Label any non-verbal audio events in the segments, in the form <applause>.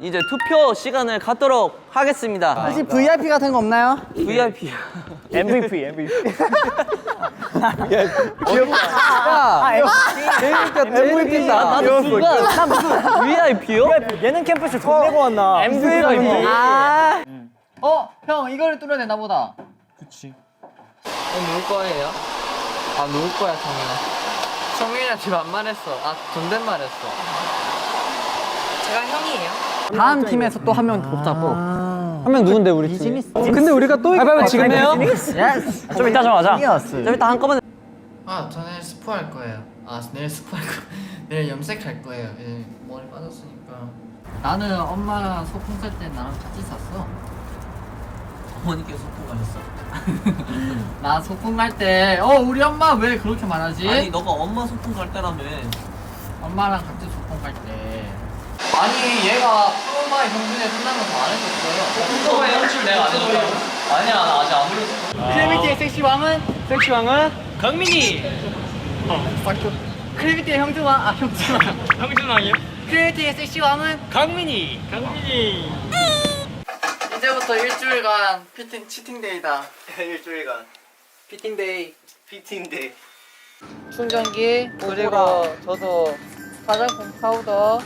이제 투표 시간을 갖도록 하겠습니다. 혹시 VIP 같은 거 없나요? VIP. MVP, MVP. 아, MVP 나, 나 무슨, 나 무슨 VIP요? 예능 캠프쇼 돈 내고 왔나? MVP. 아. 어, 형 이거를 뚫어야 되나 보다. 누울 거예요? 아 누울 거야 성민아 성민이한테 반말했어 아 존댓말했어 제가 형이에요 다음 팀에서 또 한명 뽑자고. 한 명 누군데 우리 팀? 근데 우리가 또 가위바위보 지금 해요? 예스. 좀 이따 좀 하자. 좀 이따 한꺼번에. 아 저 내일 스포 할 거예요 아 내일 스포 할 거예요 <laughs> 내일 염색할 거예요 이제 머리 빠졌으니까 나는 엄마 소풍 살 때 나랑 같이 샀어 어머니께 소풍 가셨어. <laughs> 나 소풍 갈 때 어 우리 엄마 왜 그렇게 말하지? 아니, 너가 엄마 소풍 갈 때라며. 엄마랑 같이 소풍 갈 때. 아니 얘가 프로마의 경준에 끝나면 더안 해줬어요. 프로마의 연출 내가 안 해줬다고? 아니야 나 아직 안 불렀어. 크래비티의 섹시 왕은 섹시 왕은 강민이. 크래비티의 형준왕 아 형준왕. 형준왕이요? 크래비티의 섹시 왕은 강민이. 강민이. 이제부터 일주일간 피팅 치팅데이다. <laughs> 일주일간 피팅데이. 피팅데이. 충전기 그리고 저도 화장품 파우더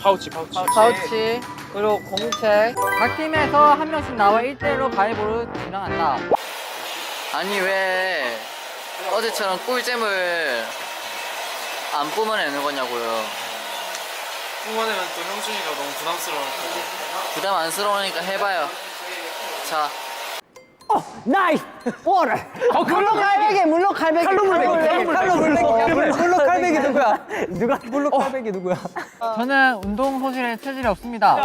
파우치 파우치. 파우치 그리고 공책 각 팀에서 한 명씩 나와 1대1로 가위바위보를 진행한다 아니 왜 어제처럼 꿀잼을 안 뿜어내는 거냐고요 뿜어내면 또 형준이가 너무 부담스러워. 부담 안스러우니까 해봐요 자 나이스. 워터. 어, 물로 칼베기, 물로 칼베기. 칼로 물베기. 칼로 물베기. <laughs> 칼베기 누구야? 누가 물로 칼베기 누구야? 저는 운동 소실에 체질이 없습니다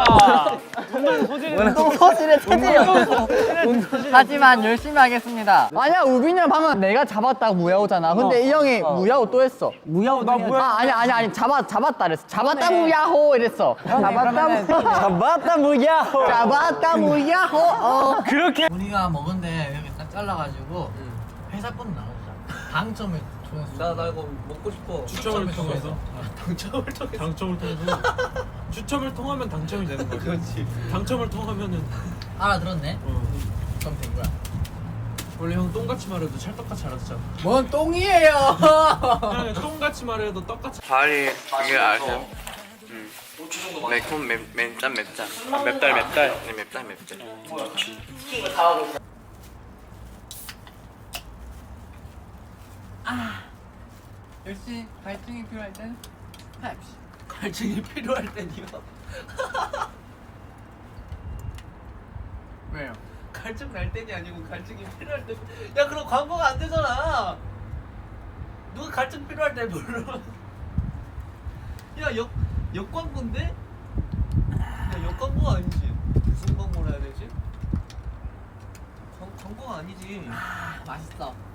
운동 소실에 체질이 없어. 하지만 열심히 하겠습니다 아니야 우빈이랑 방금 내가 잡았다고 무야호잖아. 근데 이 형이 무야호 또 했어. 무야호 나 뭐야? 아 아니 아니 아니 잡아 잡았다 그랬어. 잡았다 무야호 이랬어. 잡았다 무 잡았다 무야호. 잡았다 무야호. 어. 우리가 먹은데 여기 딱 잘라가지고 회사권 나오자 당첨을 나, 나 이거 먹고 싶어. 추첨을 통해서 당첨을 통해서. 당첨을 통해서 추첨을 통하면 당첨이 되는 거지. 그렇지. 당첨을 통하면은 알아들었네 어, 그럼 된 거야 원래 형 똥같이 말해도 찰떡같이 알았잖아. 뭔 똥이에요 형 똥같이 말해도 떡같이. 과일이 이게 아세요? 음. 매콤 맵 맵짠 맵짠 아, 맵달 맵달 네 맵달 맵달 역시 갈증이 필요할 땐 펩시 갈증이 필요할 때니요. 왜요? 갈증 날 때니 아니고 갈증이 필요할 때. 야, 그럼 광고가 안 되잖아. 누가 갈증 필요할 때 물론. 야, 역, 역광고인데? 야, 역광고가 아니지. 무슨 광고를 해야 되지? 광, 광고가 아니지. 맛있어